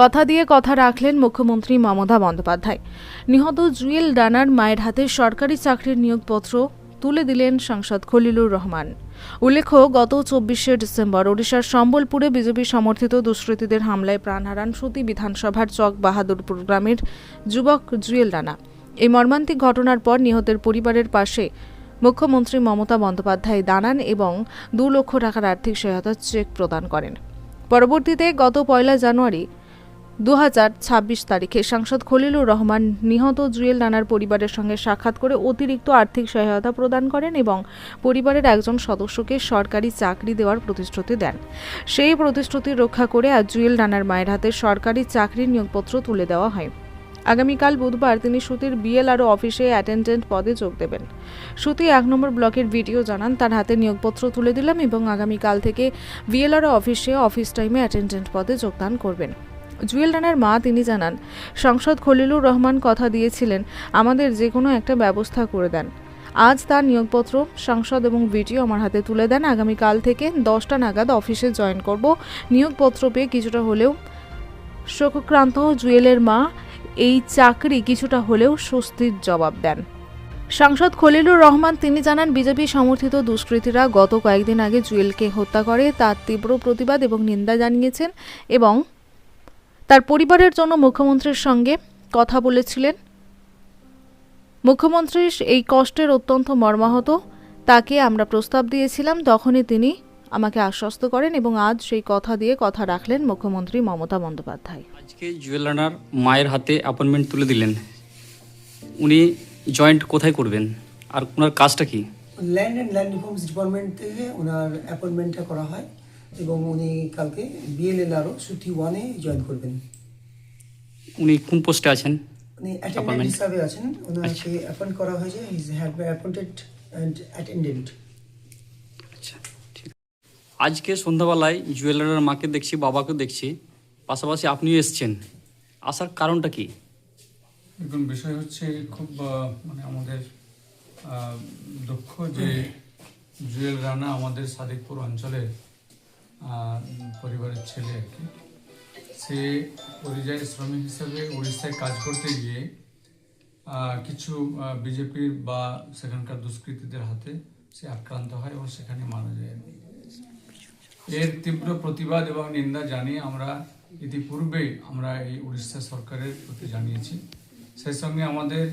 কথা দিয়ে কথা রাখলেন মুখ্যমন্ত্রী মমতা বন্দ্যোপাধ্যায়। নিহত জুয়েল ডানার মায়ের হাতে সরকারি চাকরির নিয়োগপত্র তুলে দিলেন সাংসদ খলিলুর রহমান। উল্লেখ্য, গত চব্বিশে ডিসেম্বর ওড়িশার সম্বলপুরে বিজেপি সমর্থিত দুষ্কৃতীদের হামলায় প্রাণ হারান সুতি বিধানসভার চক বাহাদুরপুর গ্রামের যুবক জুয়েল রানা এই মর্মান্তিক ঘটনার পর নিহতের পরিবারের পাশে মুখ্যমন্ত্রী মমতা বন্দ্যোপাধ্যায় দাঁড়ান এবং দু লক্ষ টাকার আর্থিক সহায়তা চেক প্রদান করেন। পরবর্তীতে গত পয়লা জানুয়ারি দু তারিখে সাংসদ খলিলুর রহমান নিহত জুয়েল রানার পরিবারের সঙ্গে সাক্ষাৎ করে অতিরিক্ত আর্থিক সহায়তা প্রদান করেন এবং পরিবারের একজন সদস্যকে সরকারি চাকরি দেওয়ার প্রতিশ্রুতি দেন। সেই প্রতিশ্রুতি রক্ষা করে আজ জুয়েল রানার মায়ের হাতে সরকারি চাকরির নিয়োগপত্র তুলে দেওয়া হয়। আগামীকাল বুধবার তিনি সুতির বিএলআরও অফিসে অ্যাটেন্ডেন্ট পদে যোগ দেবেন। সুতি এক নম্বর ব্লকের ভিডিও জানান, তার হাতে নিয়োগপত্র তুলে দিলাম এবং আগামীকাল থেকে বিএলআরও অফিসে অফিস টাইমে অ্যাটেন্ডেন্ট পদে যোগদান করবেন। জুয়েল রানার মা তিনি জানান, সংসদ খলিলুর রহমান কথা দিয়েছিলেন, আমাদের যে কোনো একটা ব্যবস্থা করে দেন। আজ তার নিয়োগপত্র সাংসদ এবং ভিডিও আমার হাতে তুলে দেন। আগামীকাল থেকে দশটা নাগাদ অফিসে জয়েন করব। নিয়োগপত্র পেয়ে কিছুটা হলেও শোকক্রান্ত জুয়েলের মা এই চাকরি কিছুটা হলেও স্বস্তির জবাব দেন। সাংসদ খলিলুর রহমান তিনি জানান, বিজেপি সমর্থিত দুষ্কৃতীরা গত কয়েকদিন আগে জুয়েলকে হত্যা করে, তার তীব্র প্রতিবাদ এবং নিন্দা জানিয়েছেন এবং তার পরিবারের জন্য মুখ্যমন্ত্রীর সঙ্গে কথা বলেছিলেন। মুখ্যমন্ত্রী এই কষ্টের অত্যন্ত মর্মাহত তাকে আমরা প্রস্তাব দিয়েছিলাম তখনই তিনি আমাকে আশ্বস্ত করেন এবং আজ সেই কথা দিয়ে কথা রাখলেন মুখ্যমন্ত্রী মমতা বন্দ্যোপাধ্যায়। আজকে জুয়েল রানার মায়ের হাতে অ্যাপয়েন্টমেন্ট তুলে দিলেন। উনি জয়েন্ট কোথায় করবেন? আর ওনার কাজটা কি? Land and land reforms department থেকে ওনার অ্যাপয়েন্টমেন্টটা করা হয়। এবং উনি কালকে বিএলএলআরও সুতি ওয়ানে জয়েন করবেন। উনি কোন পোস্টে আছেন? উনি অ্যাটেন্ডেন্ট? হিসাবে আছেন। ওনাকে অ্যাপয়েন্ট করা হয়েছে। Is had by appointed and attendant আচ্ছা ঠিক। আজকে সন্ধ্যাবেলায় জুয়েল রানার মাকে দেখছি বাবাকে দেখছি। পাশাপাশি আপনিও এসছেন। আসার কারণটা কি? দেখুন বিষয় হচ্ছে খুব মানে আমাদের দুঃখ যে জুয়েল রানা আমাদের সাদিকপুর অঞ্চলের পরিবারের ছেলে আর কি। সে পরিযায়ী শ্রমিক হিসেবে উড়িষ্যায় কাজ করতে গিয়ে কিছু বিজেপির বা সেখানকার দুষ্কৃতীদের হাতে সে আক্রান্ত হয় এবং সেখানে মারা যায়। এর তীব্র প্রতিবাদ এবং নিন্দা জানিয়ে আমরা ইতিপূর্বেই আমরা এই উড়িষ্যা সরকারের প্রতি জানিয়েছি। সেই সঙ্গে আমাদের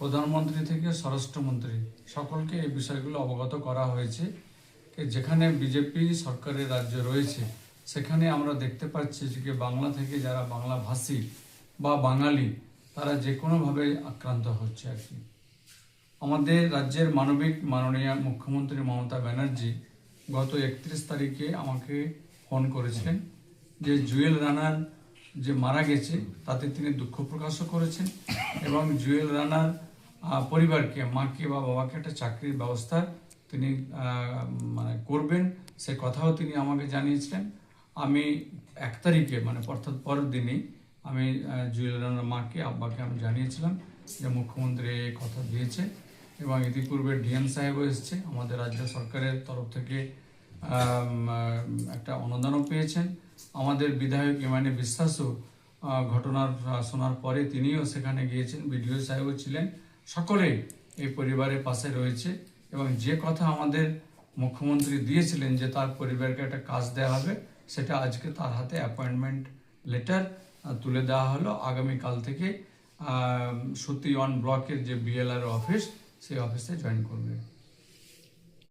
প্রধানমন্ত্রী থেকে স্বরাষ্ট্রমন্ত্রী সকলকে এই বিষয়গুলো অবগত করা হয়েছে। যেখানে বিজেপি সরকারের রাজ্য রয়েছে, সেখানে আমরা দেখতে পাচ্ছি যে বাংলা থেকে যারা বাংলা ভাষী বা বাঙালি, তারা যে কোনোভাবে আক্রান্ত হচ্ছে আর কি। আমাদের রাজ্যের মানবিক মাননীয় মুখ্যমন্ত্রী মমতা ব্যানার্জি গত একত্রিশ তারিখে আমাকে ফোন করেছিলেন যে জুয়েল রানার যে মারা গেছে, তাতে তিনি দুঃখ প্রকাশও করেছেন এবং জুয়েল রানার পরিবারকে মাকে বা বাবাকে একটা চাকরির ব্যবস্থা তিনি মানে করবেন। সে কথাও তিনি আমাকে জানিয়েছিলেন। আমি এক তারিখে মানে অর্থাৎ পরের দিনই আমি আহ, জুয়েল রানার মাকে আব্বাকে আমি জানিয়েছিলাম যে মুখ্যমন্ত্রী কথা দিয়েছে এবং ইতিপূর্বে ডিএম সাহেবও এসছে। আমাদের রাজ্য সরকারের তরফ থেকে একটা অনুদানও পেয়েছেন। আমাদের বিধায়ক ইমানি বিশ্বাসও ঘটনার শোনার পরে তিনিও সেখানে গিয়েছেন। বিডিও সাহেবও ছিলেন। সকলেই এই পরিবারের পাশে রয়েছে এবং যে কথা আমাদের মুখ্যমন্ত্রী দিয়েছিলেন যে তার পরিবারকে একটা কাজ দেওয়া হবে, সেটা আজকে তার হাতে অ্যাপয়েন্টমেন্ট লেটার তুলে দেওয়া হলো। আগামীকাল থেকে সত্যি ওয়ান ব্লকের যে বিএলআর অফিস সেই অফিসে জয়েন করবে।